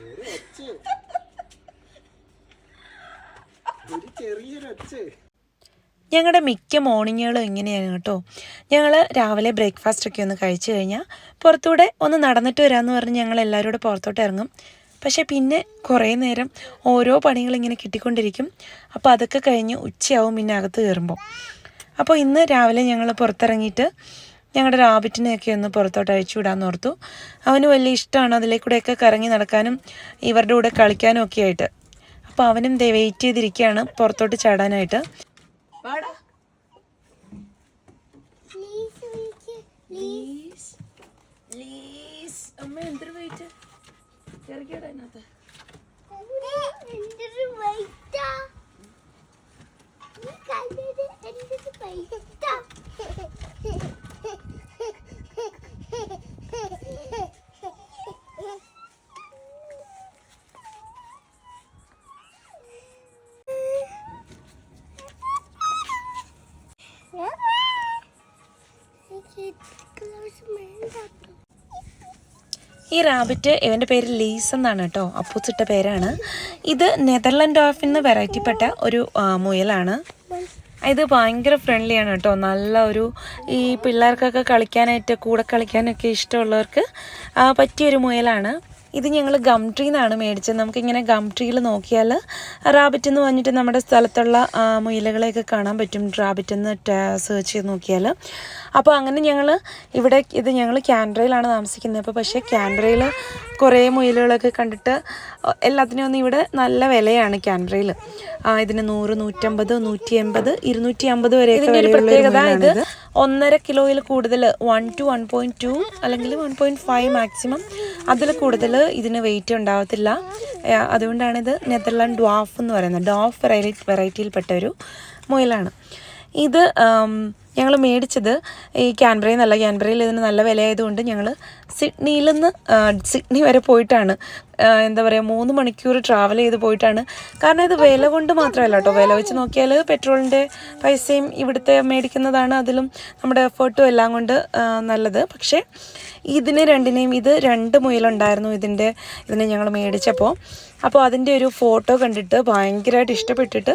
ഒരു ഞങ്ങളുടെ മിക്ക മോർണിങ്ങുകളും ഇങ്ങനെയാണ് കേട്ടോ. ഞങ്ങൾ രാവിലെ ബ്രേക്ക്ഫാസ്റ്റ് ഒക്കെ ഒന്ന് കഴിച്ചു കഴിഞ്ഞാൽ പുറത്തൂടെ ഒന്ന് നടന്നിട്ട് വരാമെന്ന് പറഞ്ഞ് ഞങ്ങൾ എല്ലാവരും കൂടെ പുറത്തോട്ട് ഇറങ്ങും. പക്ഷേ പിന്നെ കുറേ നേരം ഓരോ പണികൾ ഇങ്ങനെ കിട്ടിക്കൊണ്ടിരിക്കും. അപ്പോൾ അതൊക്കെ കഴിഞ്ഞ് ഉച്ചയാവും പിന്നെ അകത്ത് കയറുമ്പോൾ അപ്പോൾ ഇന്ന് രാവിലെ ഞങ്ങൾ പുറത്തിറങ്ങിയിട്ട് ഞങ്ങളുടെ റാബിറ്റിനെയൊക്കെ ഒന്ന് പുറത്തോട്ട് അഴിച്ചു വിടാമെന്ന് ഓർത്തു. അവന് വലിയ ഇഷ്ടമാണ് അതിലേക്കൂടെയൊക്കെ കറങ്ങി നടക്കാനും ഇവരുടെ കൂടെ കളിക്കാനും ഒക്കെ ആയിട്ട്. അപ്പോൾ അവനും ദേ വെയിറ്റ് ചെയ്തിരിക്കുകയാണ് പുറത്തോട്ട് ചാടാനായിട്ട്. വാടാ. പ്ലീസ് പ്ലീസ് അമ്മ എന്തൊരു വെയിറ്റ് ഇറക്കിയോടെ അതിനകത്ത്. ഈ റാബിറ്റ് ഇവന്റെ പേര് ലീസ് എന്നാണ് കേട്ടോ അപ്പൂസിട്ട പേരാണ്. ഇത് നെതർലൻഡ് ഓഫിൽ നിന്ന് വെറൈറ്റിപ്പെട്ട ഒരു മുയലാണ്. ഇത് ഭയങ്കര ഫ്രണ്ട്ലിയാണ് കേട്ടോ. നല്ല ഒരു ഈ പിള്ളേർക്കൊക്കെ കളിക്കാനായിട്ട് കൂടെ കളിക്കാനൊക്കെ ഇഷ്ടമുള്ളവർക്ക് പറ്റിയൊരു മുയലാണ്. ഇത് ഞങ്ങൾ ഗം ട്രീ എന്നാണ് മേടിച്ചത്. നമുക്കിങ്ങനെ ഗം ട്രീയിൽ നോക്കിയാൽ റാബിറ്റ് എന്ന് പറഞ്ഞിട്ട് നമ്മുടെ സ്ഥലത്തുള്ള മുയിലകളെയൊക്കെ കാണാൻ പറ്റും. റാബിറ്റ് എന്ന് സെർച്ച് ചെയ്ത് നോക്കിയാൽ അപ്പോൾ അങ്ങനെ ഞങ്ങൾ ഇവിടെ ഇത് ഞങ്ങൾ ക്യാൻഡ്രയിലാണ് താമസിക്കുന്നത്. അപ്പോൾ പക്ഷേ ക്യാൻഡ്രയിൽ കുറേ മുയലുകളൊക്കെ കണ്ടിട്ട് എല്ലാത്തിനും ഒന്നും ഇവിടെ നല്ല വിലയാണ് ക്യാൻഡ്രയിൽ ഇതിന് നൂറ് നൂറ്റമ്പത് നൂറ്റി എൺപത് ഇരുന്നൂറ്റി അമ്പത് ഒരു പ്രത്യേകത ഇത് ഒന്നര കിലോയിൽ കൂടുതൽ one two one point two അല്ലെങ്കിൽ വൺ പോയിന്റ് ഫൈവ് മാക്സിമം അതിൽ കൂടുതൽ ഇതിന് വെയിറ്റ് ഉണ്ടാകത്തില്ല ആ, അതുകൊണ്ടാണ് ഇത് നെതർലാൻഡ് ഡ്വാഫ് എന്ന് പറയുന്നത്. ഡോഫ് വെറൈറ്റി വെറൈറ്റിയിൽപ്പെട്ട ഒരു മുയലാണ്. ഇത് ഞങ്ങൾ മേടിച്ചത് ഈ ക്യാൻബ്രയിൽ നിന്നല്ല. ക്യാൻബ്രയിൽ ഇതിന് നല്ല വിലയായതുകൊണ്ട് ഞങ്ങൾ സിഡ്നിയിൽ നിന്ന് സിഡ്നി വരെ പോയിട്ടാണ് എന്താ പറയുക മൂന്ന് മണിക്കൂർ ട്രാവൽ ചെയ്ത് പോയിട്ടാണ്. കാരണം ഇത് വില കൊണ്ട് മാത്രമല്ല കേട്ടോ. വില വെച്ച് നോക്കിയാൽ പെട്രോളിന്റെ പൈസയും ഇവിടുത്തെ മേടിക്കുന്നതാണ് അതിലും നമ്മുടെ എഫേർട്ടും എല്ലാം കൊണ്ട് നല്ലത്. പക്ഷേ ഇതിന് രണ്ടിനെയും ഇത് രണ്ട് മുയലുണ്ടായിരുന്നു ഇതിന്റെ ഇതിനെ ഞങ്ങൾ മേടിച്ചപ്പോൾ അപ്പോൾ അതിന്റെ ഒരു ഫോട്ടോ കണ്ടിട്ട് ഭയങ്കരമായിട്ട് ഇഷ്ടപ്പെട്ടിട്ട്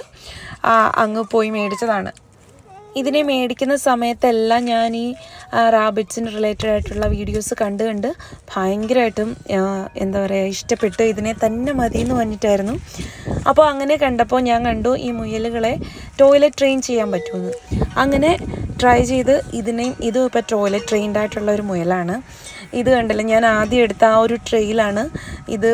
അങ്ങ് പോയി മേടിച്ചതാണ്. ഇതിനെ മേടിക്കുന്ന സമയത്തെല്ലാം ഞാൻ ഈ റാബിറ്റ്സിന് റിലേറ്റഡ് ആയിട്ടുള്ള വീഡിയോസ് കണ്ട് കണ്ട് ഭയങ്കരമായിട്ടും എന്താ പറയുക ഇഷ്ടപ്പെട്ട് ഇതിനെ തന്നെ മതി എന്ന് പറഞ്ഞിട്ടായിരുന്നു. അപ്പോൾ അങ്ങനെ കണ്ടപ്പോൾ ഞാൻ കണ്ടു ഈ മുയലുകളെ ടോയ്ലറ്റ് ട്രെയിൻ ചെയ്യാൻ പറ്റുമെന്ന്. അങ്ങനെ ട്രൈ ചെയ്ത് ഇതിനെയും ഇതും ഇപ്പോൾ ടോയ്ലറ്റ് ട്രെയിൻഡ് ആയിട്ടുള്ള ഒരു മുയലാണ്. ഇത് കണ്ടില്ല? ഞാൻ ആദ്യം എടുത്ത ആ ഒരു ട്രെയിലാണ് ഇത്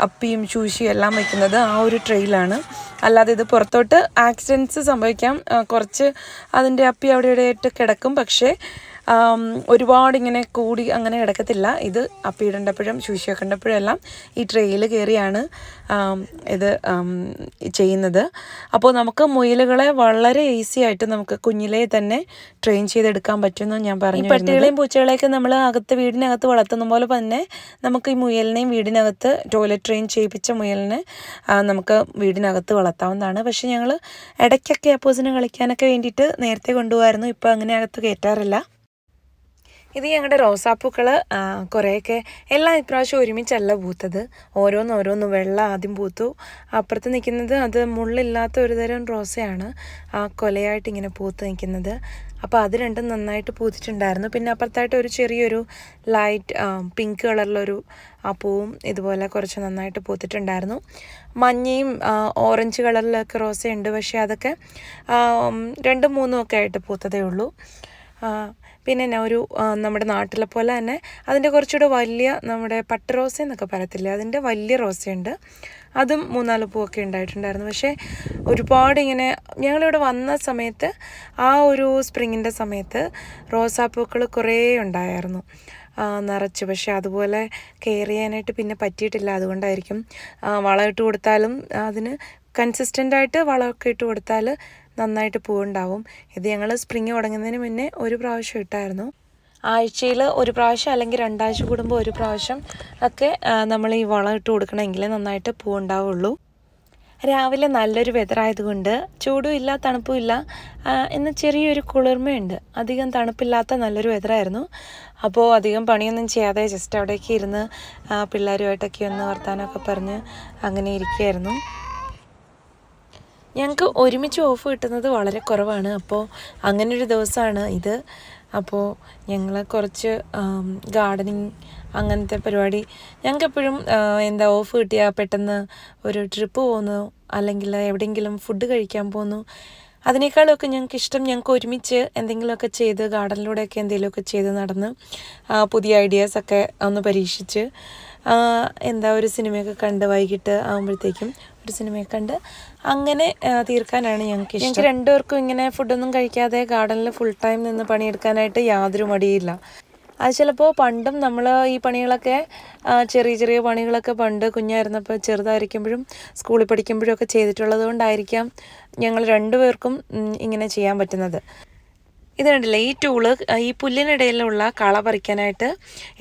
അപ്പിയും ചൂശിയും എല്ലാം വയ്ക്കുന്നത് ആ ഒരു ട്രെയിലാണ്. അല്ലാതെ ഇത് പുറത്തോട്ട് ആക്സിഡൻസ് സംഭവിക്കാം. കുറച്ച് അതിന്റെ അപ്പി അവിടെ ഇവിടെയായിട്ട് കിടക്കും. പക്ഷേ ഒരുപാട് ഇങ്ങനെ കൂടി അങ്ങനെ കിടക്കത്തില്ല. ഇത് അപ്പിയിടേണ്ടപ്പോഴും വെക്കേണ്ടപ്പോഴും എല്ലാം ഈ ട്രെയിൽ കയറിയാണ് ഇത് ചെയ്യുന്നത്. അപ്പോൾ നമുക്ക് മുയലുകളെ വളരെ ഈസി ആയിട്ട് നമുക്ക് കുഞ്ഞിലെ തന്നെ ട്രെയിൻ ചെയ്തെടുക്കാൻ പറ്റുമെന്ന് ഞാൻ പറഞ്ഞു പട്ടികളെയും പൂച്ചകളെയൊക്കെ നമ്മൾ അകത്ത് വീടിനകത്ത് വളർത്തുന്ന പോലെ തന്നെ നമുക്ക് ഈ മുയലിനെയും വീടിനകത്ത് ടോയ്ലറ്റ് ട്രെയിൻ ചെയ്യിപ്പിച്ച മുയലിനെ നമുക്ക് വീടിനകത്ത് വളർത്താവുന്നതാണ്. പക്ഷേ ഞങ്ങൾ ഇടയ്ക്കൊക്കെ അപ്പോസിന് കളിക്കാനൊക്കെ വേണ്ടിയിട്ട് നേരത്തെ കൊണ്ടുപോകായിരുന്നു. ഇപ്പോൾ അങ്ങനെ അകത്ത് കയറ്റാറില്ല. ഇത് ഞങ്ങളുടെ റോസാപ്പൂക്കൾ കുറേയൊക്കെ എല്ലാം ഇപ്രാവശ്യം ഒരുമിച്ചല്ല പൂത്തത്. ഓരോന്ന് ഓരോന്ന് വെള്ള ആദ്യം പൂത്തു. അപ്പുറത്ത് നിൽക്കുന്നത് അത് മുള്ളില്ലാത്ത ഒരു തരം റോസയാണ്. ആ കൊലയായിട്ട് ഇങ്ങനെ പൂത്ത് നിൽക്കുന്നത് അപ്പോൾ അത് രണ്ടും നന്നായിട്ട് പൂത്തിട്ടുണ്ടായിരുന്നു. പിന്നെ അപ്പുറത്തായിട്ട് ഒരു ചെറിയൊരു ലൈറ്റ് പിങ്ക് കളറിലൊരു ആ പൂവും ഇതുപോലെ കുറച്ച് നന്നായിട്ട് പൂത്തിട്ടുണ്ടായിരുന്നു. മഞ്ഞയും ഓറഞ്ച് കളറിലൊക്കെ റോസയുണ്ട്. പക്ഷേ അതൊക്കെ രണ്ടും മൂന്നും ഒക്കെ ആയിട്ട് പൂത്തതേ ഉള്ളൂ. പിന്നെ എന്നാ ഒരു നമ്മുടെ നാട്ടിലെ പോലെ തന്നെ അതിന്റെ കുറച്ചുകൂടെ വലിയ നമ്മുടെ പട്ട് റോസ എന്നൊക്കെ പറയത്തില്ലേ? അതിന്റെ വലിയ റോസയുണ്ട്. അതും മൂന്നാൽ പൂവൊക്കെ ഉണ്ടായിട്ടുണ്ടായിരുന്നു. പക്ഷേ ഒരുപാട് ഇങ്ങനെ ഞങ്ങളിവിടെ വന്ന സമയത്ത് ആ ഒരു സ്പ്രിങ്ങിന്റെ സമയത്ത് റോസാപ്പൂക്കൾ കുറേ ഉണ്ടായിരുന്നു. നിറച്ച്. പക്ഷേ അതുപോലെ കെയർ ചെയ്യാനായിട്ട് പിന്നെ പറ്റിയിട്ടില്ല. അതുകൊണ്ടായിരിക്കും വളമിട്ട് കൊടുത്താലും അതിന് കൺസിസ്റ്റന്റായിട്ട് വളമൊക്കെ ഇട്ട് കൊടുത്താൽ നന്നായിട്ട് പൂവുണ്ടാവും. ഇത് ഞങ്ങൾ സ്പ്രിങ് തുടങ്ങുന്നതിന് മുന്നേ ഒരു പ്രാവശ്യം ഇട്ടായിരുന്നു. ആഴ്ചയിൽ ഒരു പ്രാവശ്യം അല്ലെങ്കിൽ രണ്ടാഴ്ച കൂടുമ്പോൾ ഒരു പ്രാവശ്യം ഒക്കെ നമ്മൾ ഈ വളം ഇട്ട് കൊടുക്കണമെങ്കിൽ നന്നായിട്ട് പൂവുണ്ടാവുള്ളൂ. രാവിലെ നല്ലൊരു വെതർ ആയതുകൊണ്ട് ചൂടും ഇല്ല തണുപ്പും ഇല്ല എന്ന ചെറിയൊരു കുളിർമയുണ്ട്. അധികം തണുപ്പില്ലാത്ത നല്ലൊരു വെതറായിരുന്നു അപ്പോൾ അധികം പണിയൊന്നും ചെയ്യാതെ ജസ്റ്റ് അവിടേക്ക് ഇരുന്ന് പിള്ളേരുമായിട്ടൊക്കെ ഒന്ന് വർത്താനമൊക്കെ പറഞ്ഞ് അങ്ങനെ ഇരിക്കുകയായിരുന്നു. ഞങ്ങൾക്ക് ഒരുമിച്ച് ഓഫ് കിട്ടുന്നത് വളരെ കുറവാണ്. അപ്പോൾ അങ്ങനൊരു ദിവസമാണ് ഇത്. അപ്പോൾ ഞങ്ങൾ കുറച്ച് ഗാർഡനിങ് അങ്ങനത്തെ പരിപാടി ഞങ്ങൾക്ക് എപ്പോഴും എന്താ ഓഫ് കിട്ടിയാൽ പെട്ടെന്ന് ഒരു ട്രിപ്പ് പോകുന്നു അല്ലെങ്കിൽ എവിടെയെങ്കിലും ഫുഡ് കഴിക്കാൻ പോകുന്നു അതിനേക്കാളൊക്കെ ഞങ്ങൾക്ക് ഇഷ്ടം ഞങ്ങൾക്ക് ഒരുമിച്ച് എന്തെങ്കിലുമൊക്കെ ചെയ്ത് ഗാർഡനിലൂടെയൊക്കെ എന്തെങ്കിലുമൊക്കെ ചെയ്ത് നടന്ന് പുതിയ ഐഡിയാസൊക്കെ ഒന്ന് പരീക്ഷിച്ച് എന്താ ഒരു സിനിമയൊക്കെ കണ്ട് വൈകിട്ട് ആകുമ്പോഴത്തേക്കും ഒരു സിനിമയൊക്കെ കണ്ട് അങ്ങനെ തീർക്കാനാണ് ഞങ്ങൾക്ക് ഞങ്ങൾക്ക് രണ്ടുപേർക്കും ഇങ്ങനെ ഫുഡൊന്നും കഴിക്കാതെ ഗാർഡനിൽ ഫുൾ ടൈം നിന്ന് പണിയെടുക്കാനായിട്ട് യാതൊരു മടിയില്ല. അത് ചിലപ്പോൾ പണ്ടും നമ്മൾ ഈ പണികളൊക്കെ ചെറിയ ചെറിയ പണികളൊക്കെ പണ്ട് കുഞ്ഞായിരുന്നപ്പോൾ ചെറുതായിരിക്കുമ്പോഴും സ്കൂളിൽ പഠിക്കുമ്പോഴും ഒക്കെ ചെയ്തിട്ടുള്ളത് കൊണ്ടായിരിക്കാം ഞങ്ങൾ രണ്ടുപേർക്കും ഇങ്ങനെ ചെയ്യാൻ പറ്റുന്നത്. ഇത് ഈ ടൂൾ ഈ പുല്ലിനിടയിലുള്ള കള പറിക്കാനായിട്ട്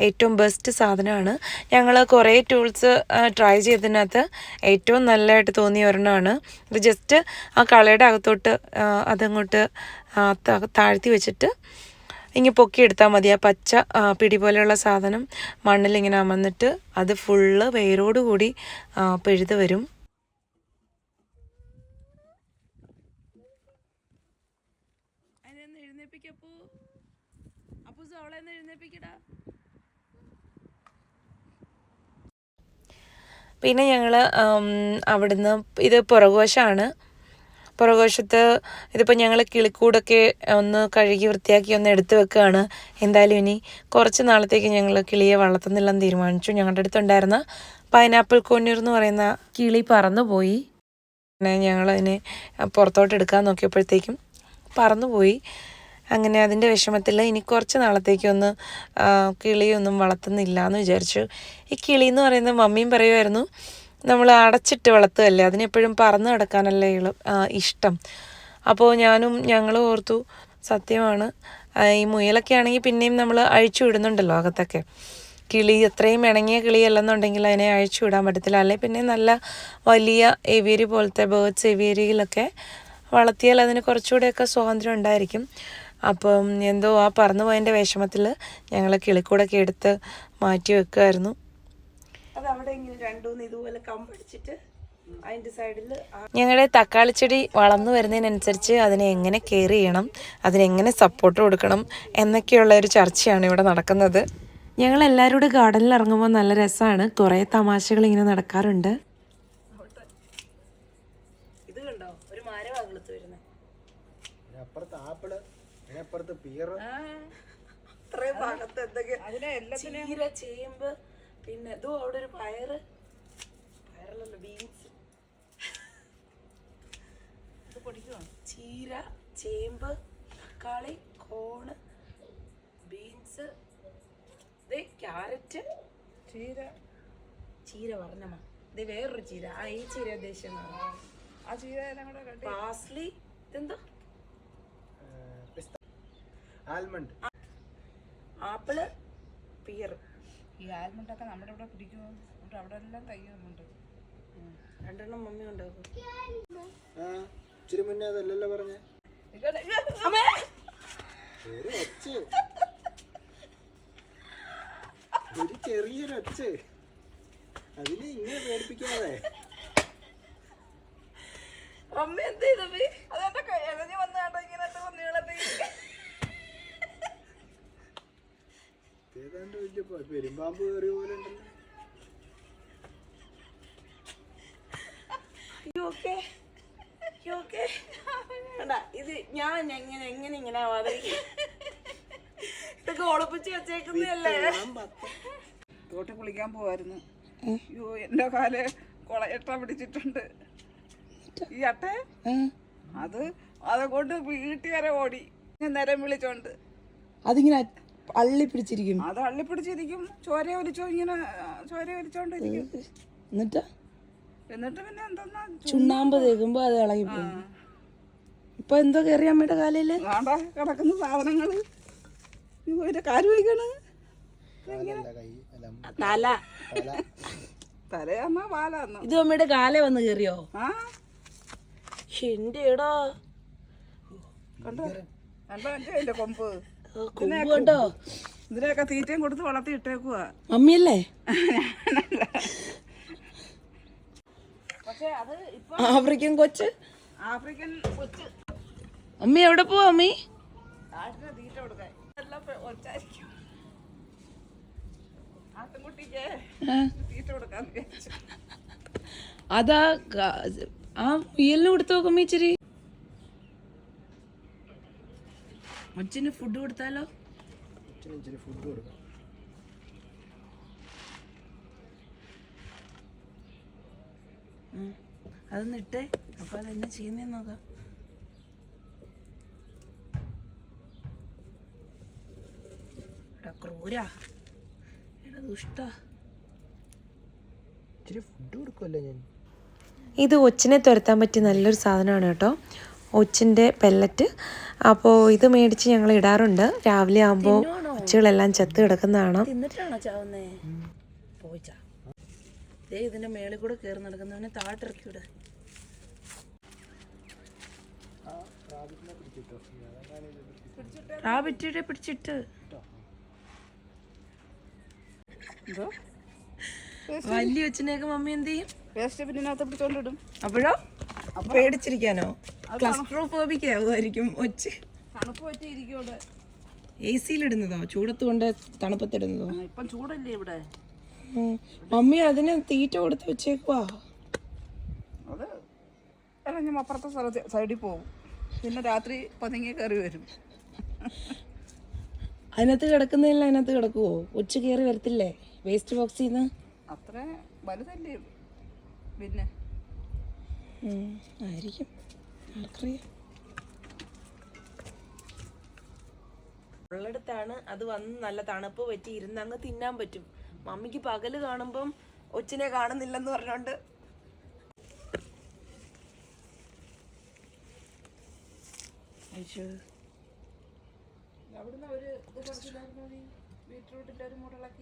ഏറ്റവും ബെസ്റ്റ് സാധനമാണ്. ഞങ്ങൾ കുറേ ടൂൾസ് ട്രൈ ചെയ്തതിനകത്ത് ഏറ്റവും നല്ലതായിട്ട് തോന്നിയ ഒരെണ്ണമാണ്. ഇത് ജസ്റ്റ് ആ കളയുടെ അകത്തോട്ട് അതങ്ങോട്ട് താഴ്ത്തി വെച്ചിട്ട് ഇങ്ങനെ പൊക്കിയെടുത്താൽ മതി. ആ പച്ച പിടി പോലെയുള്ള സാധനം മണ്ണിലിങ്ങനെ അമർന്നിട്ട് അത് ഫുള്ള് വേരോടുകൂടി പിഴുത് വരും. പിന്നെ ഞങ്ങൾ അവിടുന്ന് ഇത് പുറകുവശമാണ് പുറകുവശത്ത് ഇതിപ്പോൾ ഞങ്ങൾ കിളിക്കൂടൊക്കെ ഒന്ന് കഴുകി വൃത്തിയാക്കി ഒന്ന് എടുത്തു വെക്കുകയാണ് എന്തായാലും ഇനി കുറച്ച് നാളത്തേക്ക് ഞങ്ങൾ കിളിയെ വളർത്തുന്നില്ലെന്ന് തീരുമാനിച്ചു. ഞങ്ങളുടെ അടുത്തുണ്ടായിരുന്ന പൈനാപ്പിൾ കൊന്നൂർ എന്ന് പറയുന്ന കിളി പറന്നുപോയി. പിന്നെ ഞങ്ങളതിനെ പുറത്തോട്ട് എടുക്കാൻ നോക്കിയപ്പോഴത്തേക്കും പറന്നുപോയി. അങ്ങനെ അതിന്റെ വിഷമത്തിൽ ഇനി കുറച്ച് നാളത്തേക്കൊന്ന് കിളിയൊന്നും വളർത്തുന്നില്ല എന്ന് വിചാരിച്ചു. ഈ കിളി എന്ന് പറയുന്നത് മമ്മിയും പറയുമായിരുന്നു നമ്മൾ അടച്ചിട്ട് വളർത്തുകയല്ലേ? അതിനെപ്പോഴും പറന്ന് കിടക്കാനല്ലേ ഇഷ്ടം. അപ്പോൾ ഞാനും ഞങ്ങളും ഓർത്തു സത്യമാണ്. ഈ മുയലൊക്കെ ആണെങ്കിൽ പിന്നെയും നമ്മൾ അഴിച്ചു വിടുന്നുണ്ടല്ലോ അകത്തൊക്കെ. കിളി അത്രയും ഇണങ്ങിയ കിളിയല്ലെന്നുണ്ടെങ്കിൽ അതിനെ അഴിച്ചു വിടാൻ പറ്റത്തില്ല. അല്ലെ പിന്നെ നല്ല വലിയ എവിയരി പോലത്തെ ബേർഡ്സ് എവിയരിയിലൊക്കെ വളർത്തിയാൽ അതിന് കുറച്ചുകൂടെയൊക്കെ സ്വാതന്ത്ര്യം ഉണ്ടായിരിക്കും. അപ്പം എന്തോ ആ പറന്നു പോയതിന്റെ വിഷമത്തിൽ ഞങ്ങൾ കിളിക്കൂടൊക്കെ എടുത്ത് മാറ്റി വെക്കുമായിരുന്നു ഇങ്ങനെ രണ്ടൂന്ന് ഇതുപോലെ കമ്പടിച്ചിട്ട് അതിന്റെ സൈഡിൽ ഞങ്ങളുടെ തക്കാളി ചെടി വളർന്നു വരുന്നതിനനുസരിച്ച് അതിനെ എങ്ങനെ കെയർ ചെയ്യണം അതിനെങ്ങനെ സപ്പോർട്ട് കൊടുക്കണം എന്നൊക്കെയുള്ള ഒരു ചർച്ചയാണ് ഇവിടെ നടക്കുന്നത്. ഞങ്ങൾ എല്ലാവരും കൂടെ ഗാർഡനിൽ ഇറങ്ങുമ്പോൾ നല്ല രസമാണ് കുറേ തമാശകൾ ഇങ്ങനെ നടക്കാറുണ്ട്. ഇത് കണ്ടോ? ഒരു മരവാ കിളുത്ത് വരുന്നത് അപ്പുറത്ത് ആപ്പിൾ അതിനപ്പുറത്ത് പിയറ് അത്രയും ഭാഗത്ത് എന്തൊക്കെ ചീര ചേമ്പ് പിന്നെ ഇതും അവിടെ ഒരു പയറ്. പയറല്ലല്ലോ ബീൻസ് ചീര ചേമ്പ് തക്കാളി കോണ് ബീൻസ് ഇത് ക്യാരറ്റ് ചീര. ചീര പറഞ്ഞമ്മ ഇത് വേറൊരു ചീര. ആ ഈ ചീര ഉദ്ദേശിക്കുന്നത് ആ ചീര പാസ്ലി ഇതെന്താ? ആൽമണ്ട്. ആപ്പിൾ പിയർ ഈ ആൽമണ്ടൊക്കെ നമ്മുടെ ഇവിടെ പിടിക്കുമോ ഇവിടെ അവിടെ എല്ലാം തയ്യുന്നുണ്ട് രണ്ടെണ്ണം മമ്മി ഉണ്ടാക്കും ആ ഇച്ചിരി മുന്നേ അതല്ലല്ലോ പറഞ്ഞേ. ഒരു ഒച്ച. ഒരു ചെറിയൊരു ഒച്ച. അതിനെ ഇങ്ങനെ പേടിപ്പിക്കാതെ. അമ്മ എന്ത് ചെയ്തത് ഏതാണ്ട് വലിയ പെരുമ്പാമ്പ് കയറിയ പോലെ ഉണ്ടല്ലോ. ഇത് ഞാൻ എങ്ങനെ എങ്ങനെ ഇങ്ങനെ ആവാതെ ഇതൊക്കെ ഒളിപ്പിച്ച് വെച്ചേക്കുന്നതല്ലേ? തോട്ടിൽ കുളിക്കാൻ പോവായിരുന്നു. അയ്യോ എന്റെ കാൽ കൊളയട്ട പിടിച്ചിട്ടുണ്ട്. ഈ അട്ട? അത് അതുകൊണ്ട് വീട്ടിൽ വരെ ഓടി. ഞാൻ നേരം വിളിച്ചോണ്ട്. അതിങ്ങനെ അള്ളി പിടിച്ചിരിക്കും അത് അള്ളിപ്പിടിച്ചിരിക്കും. ചോര ഒലിച്ചോ ഇങ്ങനെ ചോര ഒലിച്ചോണ്ടിരിക്കും. എന്നിട്ട്? എന്നിട്ട് പിന്നെ എന്തെന്നാ? ചുണ്ണാമ്പ് തേക്കുമ്പോ അത് ഇളകി പോകും ഇപ്പൊ എന്തോ കയറി അമ്മയുടെ കാലയിൽ കിടക്കുന്ന സാധനങ്ങൾ. എന്റെ കാൽ വയ്ക്കണ്. തല തല. തലയാന്നോ പാലാന്നോ? ഇത് അമ്മയുടെ കാലേ വന്ന് കയറിയോ ആ. എന്റെ കണ്ടോ? കണ്ടോ എന്റെ കൊമ്പ്. കൊമ്പ് കണ്ടോ? തീറ്റയും കൊടുത്ത് വളർത്തി ഇട്ടേക്കുവാ. മമ്മിയല്ലേ? ആഫ്രിക്കൻ കൊച്ച്? ആഫ്രിക്കൻ കൊച്ച്. അമ്മി എവിടെ പോവാ അമ്മി തീറ്റ കൊടുക്കാൻ. അതാ ആ മുയലിന് കൊടുത്തു നോക്കുമ്പോ ഇച്ചിരി. അച്ഛന് ഫുഡ് കൊടുത്താലോ? ഇച്ചിരി ഫുഡ് കൊടുക്കാം. അതൊന്ന് ഇട്ടേ. അപ്പൊ അതെന്നെ ചെയ്യുന്നേ നോക്കാം. എടാ ക്രൂരാ. എടാ ദുഷ്ടാ. ഇച്ചിരി ഫുഡ് കൊടുക്കുമല്ലോ ഞാൻ? ഇത് ഒച്ചിനെ തുരത്താൻ പറ്റിയ നല്ലൊരു സാധനമാണ് കേട്ടോ. ഒച്ചിന്റെ പെല്ലറ്റ് അപ്പോൾ ഇത് മേടിച്ച് ഞങ്ങൾ ഇടാറുണ്ട്. രാവിലെ ആകുമ്പോൾ ഒച്ചുകളെല്ലാം ചത്ത് കിടക്കുന്നതാണ് മേളിൽ കൂടെ കയറി നടക്കുന്നവനെ താട്ടിറക്കി വിട് റാബിറ്റിയുടെ പിടിച്ചിട്ട്. എന്തോ? വലിയ ഒച്ചിനെയൊക്കെ മമ്മി എന്ത് ചെയ്യും? വേസ്റ്റ് പിന്നിനകത്ത് പിടിച്ചോണ്ടിടും. അപ്പോഴോ? പേടിച്ചിരിക്കാനോ? ക്ലസ്ട്രോഫോബിക്കാവുമായിരിക്കും ഒച്ച്. തണുപ്പ് പറ്റിയിരിക്കും ഇവിടെ. എ സിയിലിടുന്നതോ ചൂടത്ത് കൊണ്ട് തണുപ്പത്തിടുന്നതോ ഇപ്പം ചൂടല്ലേ ഇവിടെ. മമ്മി അതിന് തീറ്റ കൊടുത്ത് വെച്ചേക്കുവാ. അത് ഞാൻ അപ്പുറത്തെ സ്ഥലത്ത് സൈഡിൽ പോകും പിന്നെ രാത്രി പതുങ്ങി കയറി വരും. അതിനകത്ത് കിടക്കുന്നില്ല അതിനകത്ത് കിടക്കുവോ? ഉച്ച കയറി വരത്തില്ലേ? വേസ്റ്റ് ബോക്സിൽ നിന്ന്? അത്ര വലുതല്ലേ? പിന്നെ ആയിരിക്കും. ആർക്കറിയാം. ഉള്ളടത്താണ് അത് വന്ന് നല്ല തണുപ്പ് പറ്റി ഇരുന്ന് അങ്ങ് തിന്നാൻ പറ്റും. മമ്മിക്ക് പകൽ കാണുമ്പം ഒച്ചിനെ കാണുന്നില്ലെന്ന് പറഞ്ഞോണ്ട്. അവിടുന്ന് ഒരു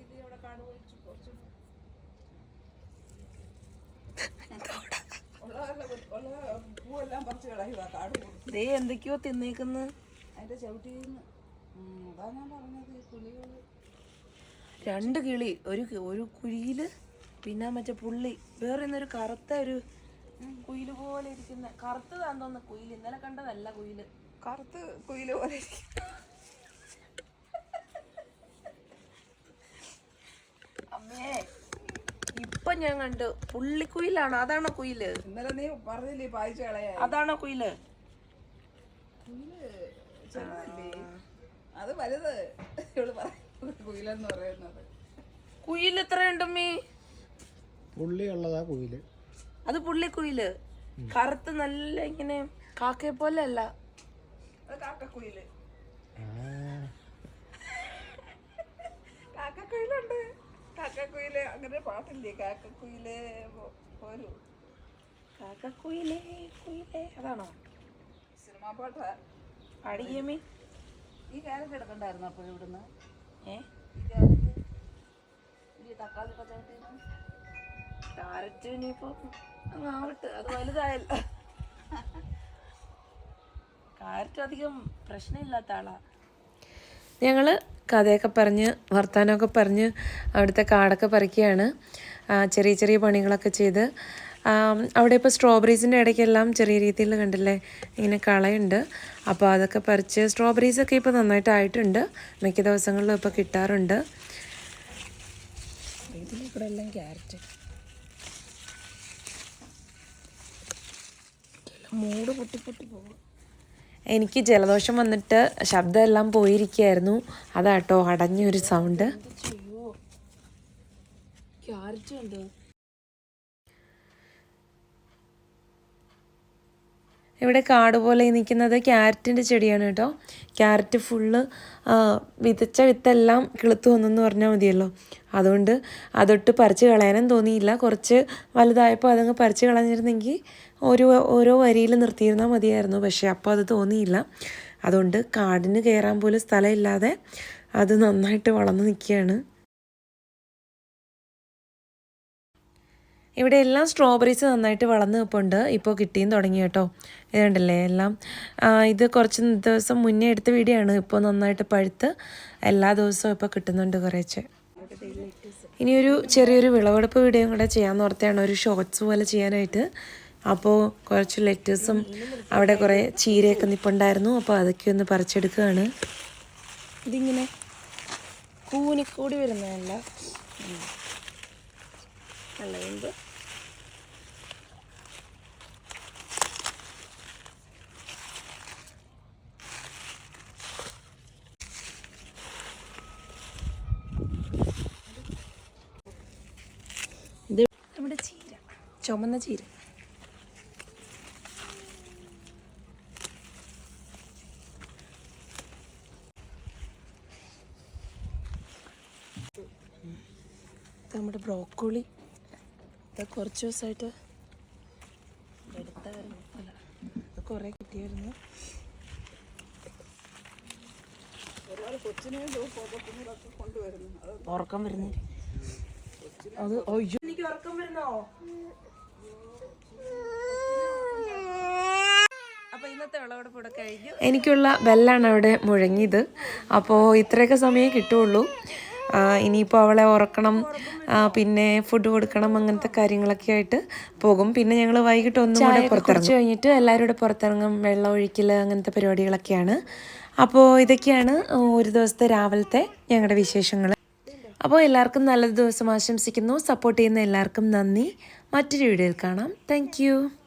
ഇത് അവിടെ കുറച്ച്. ദേ എന്തൊക്കെയോ തിന്നേക്കുന്നു രണ്ട് കിളി ഒരു ഒരു കുഴിയിൽ പിന്നെ മറ്റേ പുള്ളി വേറെ ഇന്നൊരു കറുത്ത ഒരു കുയിൽ പോലെ ഇരിക്കുന്ന കറുത്തതാന്ന് തോന്നുന്നു കുയിൽ ഇന്നലെ കണ്ടതല്ല കുയിൽ കറുത്ത് കുയിൽ പോലെ ഇരിക്കും. അമ്മേ ഇപ്പൊ ഞാൻ കണ്ടു. പുള്ളിക്കുയിലാണ് അതാണ് കുയിൽ? ഇന്നലെ നീ പറഞ്ഞില്ലേ ഈ അതാണ് കളയാ അതാണോ കുയിൽ അത് വലുത്. ഇവൾ കുയിലെന്ന് പറയുന്നത്. കുയിൽ എത്രയുണ്ടമ്മീ പുള്ളിയുള്ളതാ കുയിൽ. അത് പുള്ളിക്കുയിൽ കറുത്ത് നല്ല ഇങ്ങനെ കാക്കയെ പോലെ അല്ല. അത് കാക്കക്കുയിൽ കാക്കക്കുയിലുണ്ട് കാക്കക്കുയിൽ അങ്ങനെ പാട്ടില്ലേ? കാക്കക്കുയിൽ പോരൂ. കാക്കക്കുയിലേ കുയിലേ. അതാണോ? സിനിമാ പാട്ടാ. ഈ കാലത്ത് എടുക്കണ്ടായിരുന്നു അപ്പോൾ ഇവിടുന്ന്? ഏ? ഈ ഈ തക്കാളി പച്ചവട്ടിന്ന് ക്യാരറ്റ് ഇനിയിപ്പോ അങ്ങ് ആവട്ടെ. അത് വലുതായല്ലോ. ക്യാരറ്റ് അധികം പ്രശ്നമില്ലാത്ത ആളാ. ഞങ്ങൾ കഥയൊക്കെ പറഞ്ഞ് വർത്തമാനമൊക്കെ പറഞ്ഞ് അവിടുത്തെ കാടൊക്കെ പറിക്കുകയാണ്. ചെറിയ ചെറിയ പണികളൊക്കെ ചെയ്ത്. അവിടെ ഇപ്പോൾ സ്ട്രോബെറീസിന്റെ ഇടയ്ക്കെല്ലാം ചെറിയ രീതിയിൽ കണ്ടില്ലേ ഇങ്ങനെ കളയുണ്ട്. അപ്പോൾ അതൊക്കെ പറിച്ച് സ്ട്രോബെറീസൊക്കെ ഇപ്പോൾ നന്നായിട്ടായിട്ടുണ്ട്. മിക്ക ദിവസങ്ങളിലും ഇപ്പോൾ കിട്ടാറുണ്ട്. എല്ലാം ക്യാരറ്റ്. മൂട് പൊട്ടി പൊട്ടി പോകും എനിക്ക് ജലദോഷം വന്നിട്ട് ശബ്ദമെല്ലാം പോയിരിക്കുകയായിരുന്നു. അതാട്ടോ അടഞ്ഞൊരു സൗണ്ട് ക്യാരറ്റ് ഉണ്ടോ ഇവിടെ കാട് പോലെ നിൽക്കുന്നത് ക്യാരറ്റിന്റെ ചെടിയാണ് കേട്ടോ. ക്യാരറ്റ് ഫുള്ള് വിതച്ച വിത്തെല്ലാം കിളുത്തു വന്നെന്ന് പറഞ്ഞാൽ മതിയല്ലോ. അതുകൊണ്ട് അതൊട്ട് പറിച്ച് കളയാനും തോന്നിയില്ല. കുറച്ച് വലുതായപ്പോൾ അതങ്ങ് പറിച്ച് കളഞ്ഞിരുന്നെങ്കിൽ ഓരോ ഓരോ വരിയിൽ നിർത്തിയിരുന്നാൽ മതിയായിരുന്നു. പക്ഷേ അപ്പോൾ അത് തോന്നിയില്ല. അതുകൊണ്ട് കാടിന് കയറാൻ പോലും സ്ഥലമില്ലാതെ അത് നന്നായിട്ട് വളർന്നു നിൽക്കുകയാണ്. ഇവിടെ എല്ലാം സ്ട്രോബെറീസ് നന്നായിട്ട് വളർന്ന് നിൽപ്പുണ്ട് ഇപ്പോൾ കിട്ടിയും തുടങ്ങി കേട്ടോ. ഇതുണ്ടല്ലേ എല്ലാം. ഇത് കുറച്ച് ദിവസം മുന്നേ എടുത്ത വീഡിയോ ആണ് ഇപ്പോൾ നന്നായിട്ട് പഴുത്ത് എല്ലാ ദിവസവും ഇപ്പോൾ കിട്ടുന്നുണ്ട് കുറേച്ച്. ഇനിയൊരു ചെറിയൊരു വിളവെടുപ്പ് വീഡിയോ കൂടെ ചെയ്യാൻ ഓർത്തെയാണ് ഒരു ഷോർട്സ് പോലെ ചെയ്യാനായിട്ട്. അപ്പോൾ കുറച്ച് ലെറ്റേഴ്സും അവിടെ കുറേ ചീരയൊക്കെ നിപ്പുണ്ടായിരുന്നു. അപ്പോൾ അതൊക്കെ ഒന്ന് പറിച്ചെടുക്കുകയാണ്. ഇതിങ്ങനെ കൂനിക്കൂടി വരുന്നതല്ല. വെള്ളയുമ്പ് ഇത് നമ്മുടെ ചീര ചുമന്ന ചീര. നമ്മുടെ ബ്രോക്കോളി. ഇത് കുറച്ച് ദിവസമായിട്ട് എടുത്തായിരുന്നു അല്ല കുറേ കിട്ടിയായിരുന്നു. ഉറക്കം വരുന്നേ. അത് അയ്യോ. എനിക്ക് ഉറക്കം വരുന്നോ? അപ്പോൾ ഇന്നത്തെ വിളവെടുപ്പ് ഇവിടെ കഴിഞ്ഞു. എനിക്കുള്ള ബെല്ലാണ് അവിടെ മുഴങ്ങിയത്. അപ്പോൾ ഇത്രയൊക്കെ സമയം കിട്ടുള്ളൂ. ഇനിയിപ്പോൾ അവളെ ഉറക്കണം. പിന്നെ ഫുഡ് കൊടുക്കണം അങ്ങനത്തെ കാര്യങ്ങളൊക്കെ ആയിട്ട് പോകും. പിന്നെ ഞങ്ങൾ വൈകിട്ട് ഒന്നും കൂടെ പുറത്തിറങ്ങും. കഴിഞ്ഞിട്ട് എല്ലാവരും കൂടെ പുറത്തിറങ്ങും. വെള്ളം ഒഴിക്കൽ അങ്ങനത്തെ പരിപാടികളൊക്കെയാണ്. അപ്പോൾ ഇതൊക്കെയാണ് ഒരു ദിവസത്തെ രാവിലത്തെ ഞങ്ങളുടെ വിശേഷങ്ങൾ അപ്പോൾ എല്ലാവർക്കും നല്ലൊരു ദിവസം ആശംസിക്കുന്നു. സപ്പോർട്ട് ചെയ്യുന്ന എല്ലാവർക്കും നന്ദി. മറ്റൊരു വീഡിയോയിൽ കാണാം. താങ്ക്